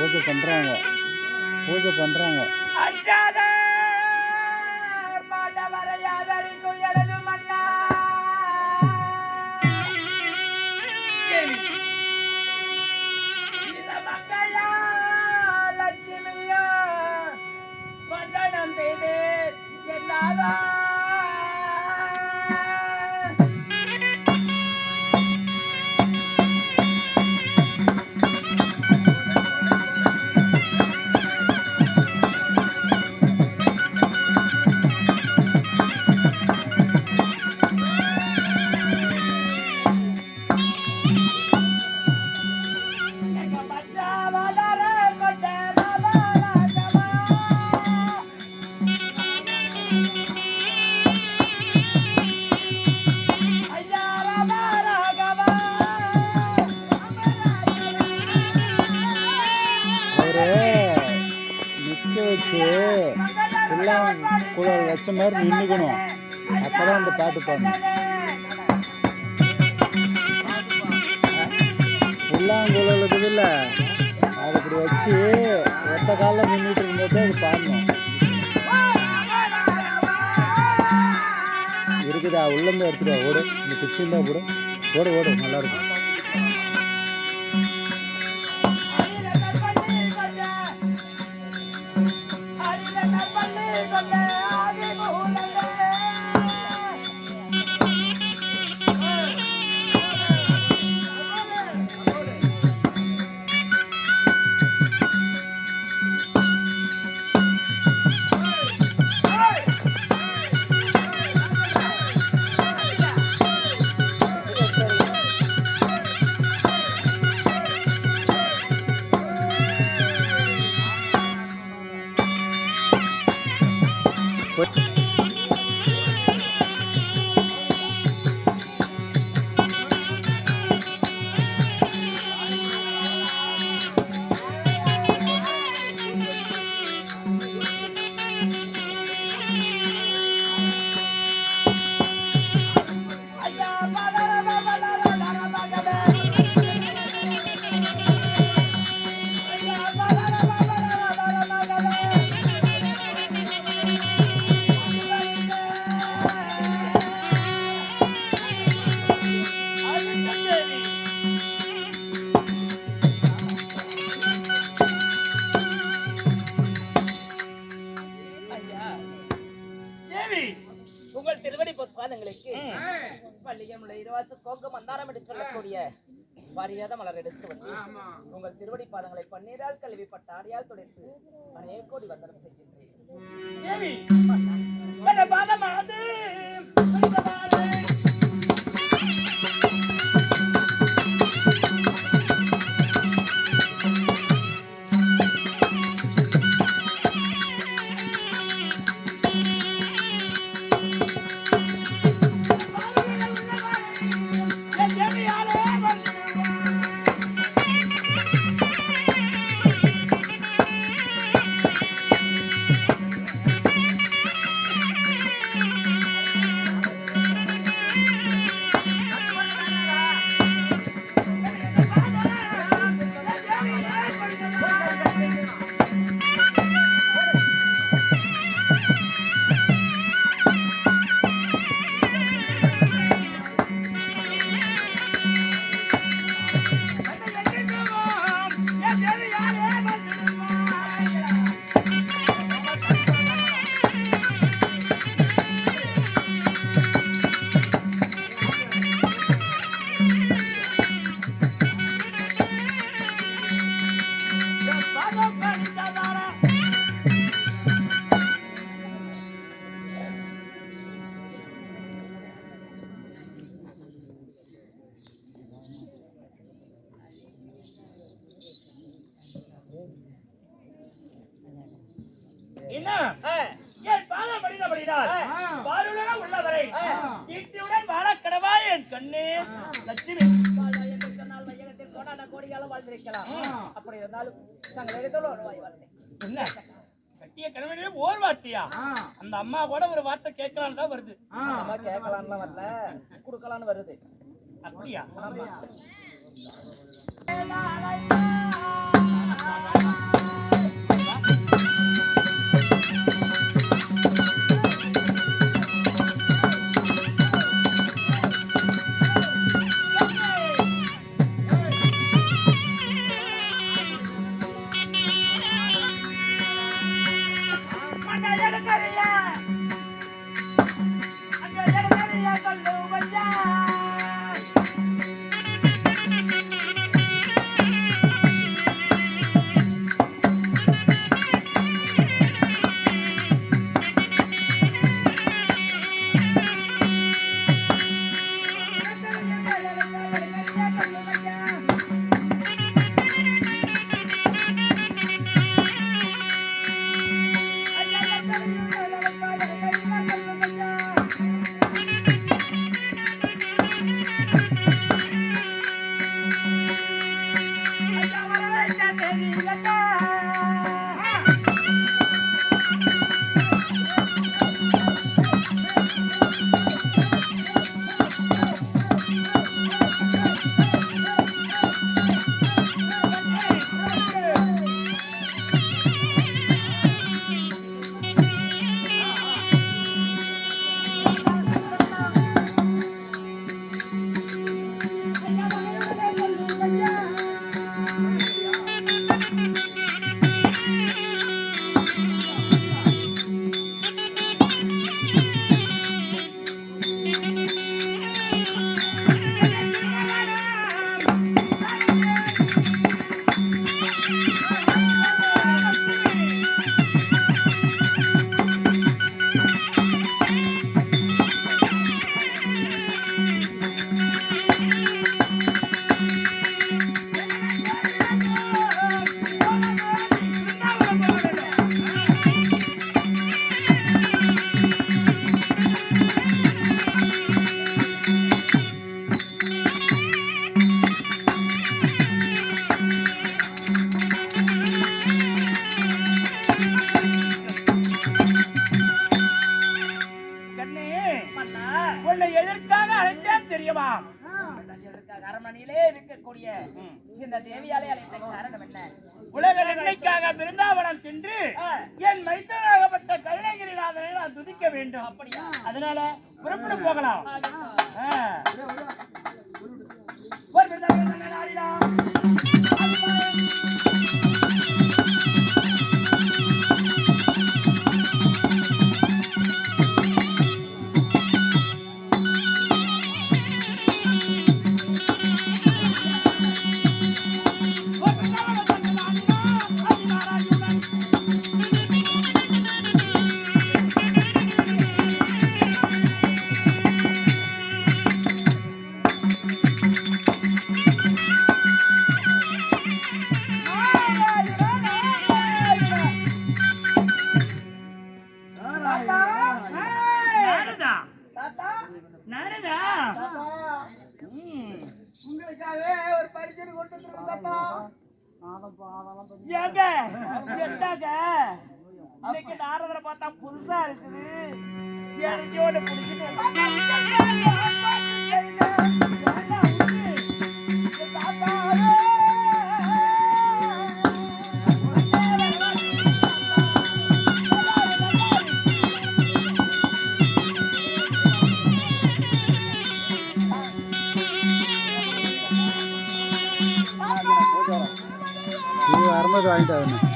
பூஜை பண்ணுறாங்க பூஜை பண்ணுறாங்க வச்சு வச்சு புல்லாங்குழல் வச்ச மாதிரி நின்றுக்கணும் அப்பதான் அந்த பாட்டு பாடணும். புல்லாங்குழல் இருக்குதுல்ல அது இப்படி வச்சு ஒத்த காலில் நின்றுட்டு இருக்கும்போது அது பாடணும். இருக்குதா? உள்ளேருந்து எடுத்துட்டு ஓடு. இந்த குச்சி இருந்தா போடு ஓடு ஓடு. நல்லாயிருக்கும் இருவாசு கோங்கம் மந்தாரம் என்று சொல்லக்கூடிய வாரியாத மலர் எடுத்து வந்து உங்கள் திருவடி பாதங்களை பன்னீரால் கழுவி பட்டாரியால் துடைத்து அநேக கோடி வந்தனம் செய்கின்றேன். கண்ணே. லட்சுமி. சொன்னால் வையகத்தில் கோடான கோடியாலும் வாழ்ந்திருக்கலாம். அப்படி இருந்தாலும் தங்கள் இடத்துல ஒரு வாய் வாழ்ந்தேன் என்ன? கட்டிய கணவனே ஓர் வார்த்தையா? அந்த அம்மா கூட ஒரு வார்த்தை கேட்கலான்னு தான் வருது. அம்மா கேட்கலான்னு வரல. கொடுக்கலான்னு வருது. அப்படியா? உன்னை எதற்காக அழைத்தேன் தெரியுமா? அரண்மனையிலே இருக்கக்கூடிய இந்த தேவியாலே அழைத்த காரணம் என்ன? உலக நன்மைக்காக பிருந்தாவனம் சென்று. என் மைத்தனாகப்பட்ட கருணகிரிநாதனை நான் துதிக்க வேண்டும். அப்படியா? அதனால புறப்பட்டு போகலாம். ஒரு பிருந்தாவனம் இன்னைக்கு நாரதரை பார்த்தா புதுசா இருக்குது. வரும்போது வாங்கிட்டு வரணும்.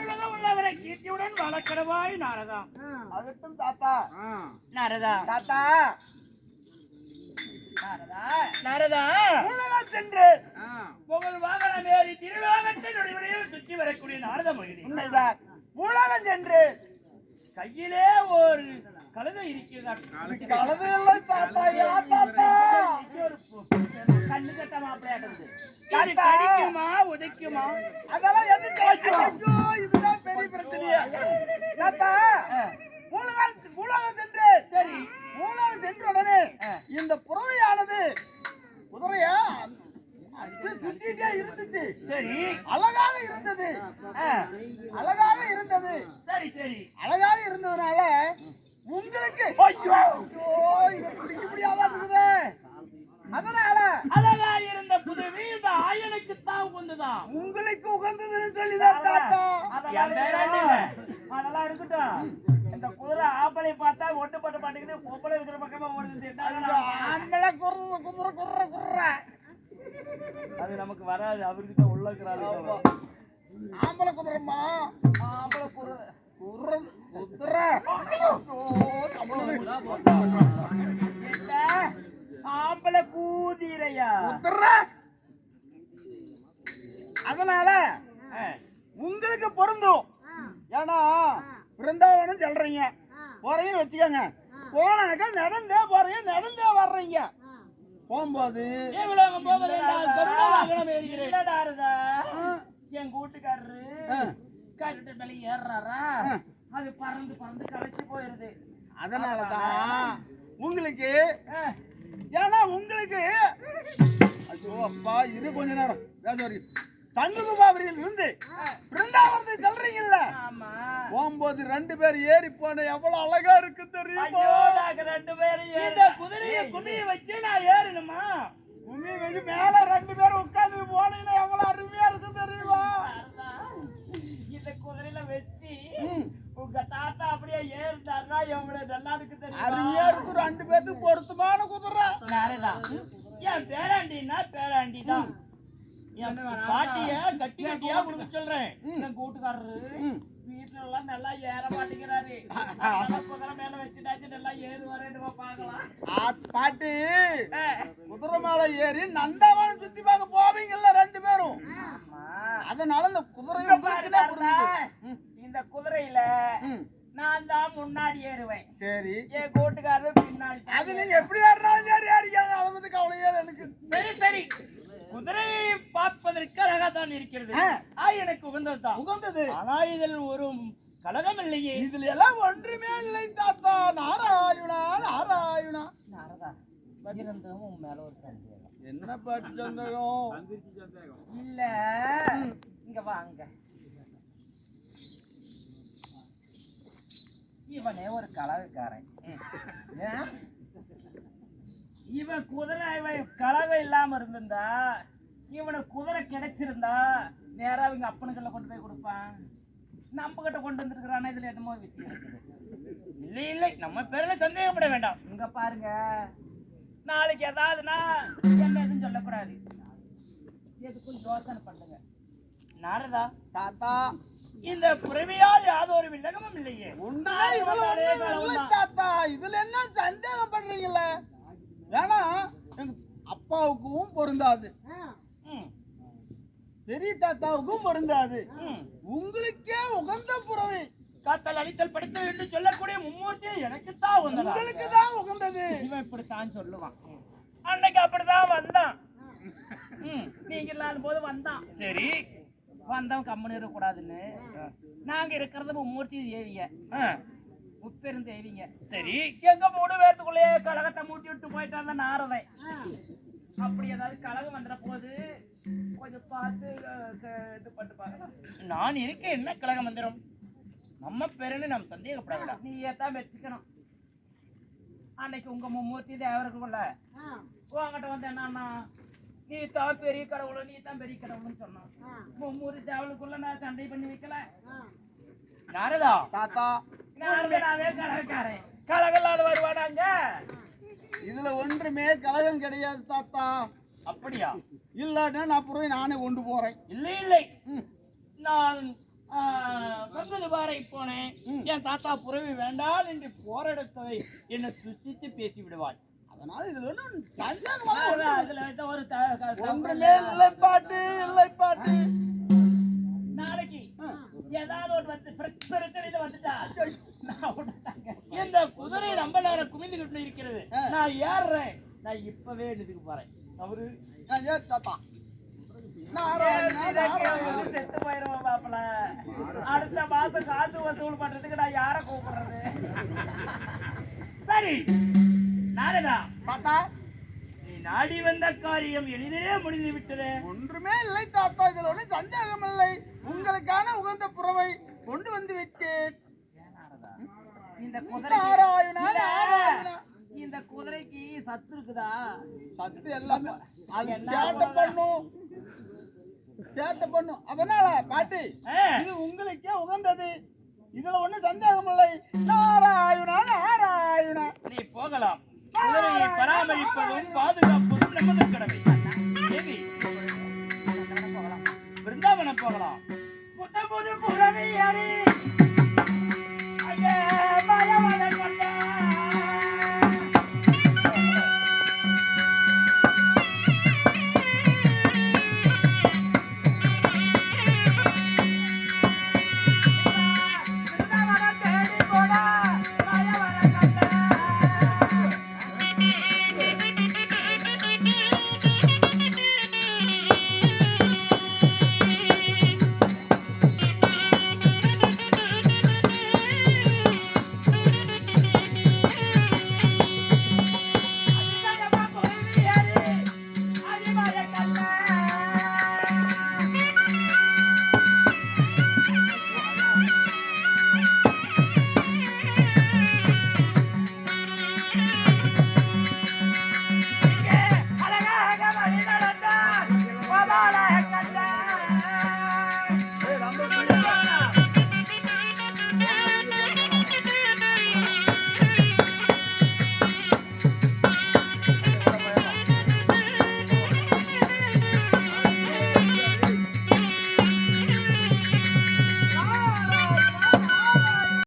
இந்த பாலுலகம் உள்ளவரை கீர்த்தியுடன் வளர்க்கடவாய் நாரதா. அதட்டும் தாத்தா. நாரதா. தாத்தா. நாரதா. நாரதா. உலகம் சென்று புகழ் வாகனம் ஏறி சுற்றி வரக்கூடிய நாரத மொழி உண்மைதான். உலகம் சென்று கையிலே ஒரு கழுதை இருக்கிறதா? கலது இல்லை தாத்தா யா தாத்தா? கண்ணு கட்ட மாப்பிளையாட்டது தாத்தா. கடிக்குமா உதைக்குமா? அதெல்லாம் எதுக்கு ஐயோ, இதுதான் பெரிய பிரச்சனையே. தாத்தா உலகம் சென்று சரி உலகம் சென்ற உடனே இந்த புறவையானது குதிரையா? அப்படியே சுத்திட்டே இருந்துச்சு. சரி அழகாக இருந்தது ஆ, அழகாக இருந்தது சரி சரி அழகாக இருந்ததுனால உங்களுக்கு ஐயோ ஐயோ, இதை பிடிக்க முடியாதான் இருக்குது அதனால அழகா இருந்த புதுவி இந்த ஆயனுக்கு தான் உகந்துதான் உங்களுக்கு உகந்ததுன்னு சொல்லிதான் தாத்தா என் பேராண்டி இல்ல. அதெல்லாம் இருக்கட்டும் இந்த குதிரை ஆம்பளை பார்த்தா ஒட்டு பட்ட மாட்டேங்குது பொம்பளை இருக்கிற பக்கமா ஓடுது என்ன அந்த ஆம்பளை குர்ற குதிரை குர்ற குர்ற அது நமக்கு வராது அவருக்கு தான் உள்ள இருக்கிறாரு ஆம்பளை குதிரைமா ஆம்பளை குதிரை. குதிரை ஆம்பளை கூதிரையா? குதிரை. அதனால உங்களுக்கு பொருந்தும். ஏன்னா பிருந்தாவனம் சொல்றீங்க. போறீங்கன்னு வச்சுக்கோங்க. போனாக்கா நடந்தே போறீங்க நடந்தே வர்றீங்க. போகும்போது என் கூட்டுக்காரரு ஆ, கருட்டு மேல ஏறுறாரா? ஆ. அது பறந்து பறந்து களைச்சு போயிருது. அதனாலதான் உங்களுக்கு ஏன்னா உங்களுக்கு ஐயோ அப்பா இது கொஞ்ச நேரம். வரைக்கும் சண்முகபாபுரியில் இருந்து பிருந்தாவனத்தை சொல்றீங்கல்ல? ஆமா. போகும்போது ரெண்டு பேர் ஏறி போன எவ்வளவு அழகா இருக்கு தெரியுமா? ரெண்டு பேரும் இந்த குதிரைய குமிய வச்சு நான் ஏறணுமா? வச்சு மேல ரெண்டு பேரும் உட்கார்ந்து போனீங்கன்னா எவ்வளவு அருமையா இருக்கு தெரியுமா? இந்த குதிரையில வச்சு உங்க தாத்தா அப்படியே ஏறிட்டாருன்னா எவ்வளவு நல்லா இருக்கு தெரியுமா? அருமையா இருக்கு. ரெண்டு பேருக்கு பொருத்தமான குதிரை. நாரதா, என் பேராண்டின்னா பேராண்டி தான் பாட்டிய கட்டி கட்டியா கொடுக்க சொல்றேன். கூட்டுக்காரரு. வீட்டுல எல்லாம் நல்லா ஏற மாட்டேங்கிறாரு. குதிரை மேல வச்சுட்டாச்சு நல்லா ஏறுவாரேன்னு பாக்கலாம் பாட்டி. குதிரை மேல ஏறி நந்தவனம் சுத்தி பார்க்க போவீங்கல்ல ரெண்டு பேரும்? அதனால இந்த குதிரை உங்களுக்குன்னே புரிஞ்சுது. ம், இந்த குதிரையில. நான் தான் முன்னாடி ஏறுவேன். சரி. என் கூட்டுக்காரரு பின்னாடி அது நீங்க எப்படி ஏறினாலும் சரி ஏறிக்காங்க அதை பத்தி கவலையே எனக்கு சரி சரி குதிரையை பார்ப்பதற்கு அழகா தான் இருக்கிறது. எனக்கு உகந்ததுதான். உகந்தது. ஆனா இதில் ஒரு கலகம் இல்லையே இதுல எல்லாம் ஒன்றுமே இல்லை தாத்தா. நாராயணா நாராயணா. நாரதா இருந்தும் உன் மேல ஒரு சந்தேகம். என்ன பாட்டு சந்தேகம்? இல்ல. இங்க வாங்க இவனே ஒரு கலகக்காரன்? இவன் குதிரை இவன் கலவை இல்லாம இருந்திருந்தா இவனுக்கு குதிரை கிடைச்சிருந்தா நேரா இவங்க அப்பனுக்குள்ள கொண்டு போய் கொடுப்பான். நம்ம கிட்ட கொண்டு வந்திருக்கிறானே இதுல என்னமோ விஷயம் இல்லை இல்லை. நம்ம பேர்ல சந்தேகப்பட வேண்டாம். இங்க பாருங்க. நாளைக்கு ஏதாவதுன்னா என்ன எதுவும் சொல்லக்கூடாது. எதுக்கும் யோசனை பண்ணுங்க. நாரதா தாத்தா. இந்த பிறவியால் யாதொரு வில்லகமும் இல்லையே. தாத்தா. இதுல என்ன சந்தேகம் பண்றீங்களே ஏன்னா எங்க அப்பாவுக்கும் பொருந்தாது. பெரிய தாத்தாவுக்கும் பொருந்தாது. உங்களுக்கே உகந்த புறவை. காத்தல் அழித்தல் படுத்தல் என்று சொல்லக்கூடிய மும்மூர்த்தி எனக்குத்தான் வந்ததா உங்களுக்கு தான் உகந்தது. இவன் இப்படித்தான் சொல்லுவான். அன்னைக்கு அப்படிதான் வந்தான். நீங்க இல்லாத போது வந்தான். சரி. வந்தவன் கம்மன் இருக்கக்கூடாதுன்னு. நாங்க இருக்கிறது மும்மூர்த்தி தேவிய முப்பெரும் தேவிங்க. சரி. எங்க மூணு பேர்த்துக்குள்ளேயே கழகத்தை மூட்டி விட்டு போயிட்டு வந்த நாரதை அப்படி ஏதாவது கழகம் வந்துட போது கொஞ்சம் பார்த்து இது பண்ணிட்டு பாருங்க நான் இருக்க என்ன கழகம் வந்துடும் நம்ம பேருன்னு நாம் சந்தேகப்பட வேண்டாம் நீயே தான் வச்சுக்கணும் அன்னைக்கு உங்க மும்மூர்த்தி தேவருக்குள்ள உங்ககிட்ட வந்து என்னன்னா நீ தான் பெரிய கடவுள் நீ தான் பெரிய கடவுள்னு சொன்னான். மும்மூர்த்தி தேவலுக்குள்ள நான் சண்டை பண்ணி வைக்கல. நாரதா? தாத்தா. நாரதனாவே கலகக்காரன். கலகல்லாத வருவானாங்க. இதுல ஒன்றுமே கலகம் கிடையாது தாத்தா. அப்படியா? இல்லாட்டினா நான் புறவை நானே கொண்டு போறேன். இல்லை இல்லை. நான் பாறை போனேன். என் தாத்தா புறவி வேண்டாம் என்று போராடத்தை என்னை துசித்து பேசி விடுவாள் அதனால இதுல வந்து ஒரு ஒன்றுமே இல்லை. பாட்டு இல்லை பாட்டு நாளைக்கு. ஏதாவது ஒரு வந்து பிர- பிரச்சனை வந்துட்டா? நான். இந்த குதிரை ரொம்ப நேரம் குமிந்துகிட்டு இருக்கிறது. ஆ. நான் ஏறுறேன். நான் இப்பவே இதுக்கு போறேன். அவரு. செத்து போயிருவோம் மாப்பிள. அடுத்த மாசம் காசு வசூல் பண்றதுக்கு நான் யார கூப்பிடுறது? சரி. நாரதா. தாத்தா. நீ நாடி வந்த காரியம் எளிதிலே முடிந்து விட்டது. ஒன்றுமே இல்லை தாத்தா. இதுல ஒன்றும் சந்தேகம் இல்லை உங்களுக்கான உகந்த புறவை கொண்டு வந்து விட்டேன். இந்த குதிரை இந்த குதிரைக்கு சத்து இருக்குதா? சத்து எல்லாமே அது சேட்டை பண்ணும். சேட்டை பண்ணும். அதனால பாட்டி இது உங்களுக்கே உகந்தது. இதுல ஒண்ணு சந்தேகம் இல்லை நாராயணா நாராயணா. நீ போகலாம். குதிரையை பராமரிப்பதும் பாதுகாப்பதும் கடமை. போகலாம். பிருந்தாவனம் புது புறவை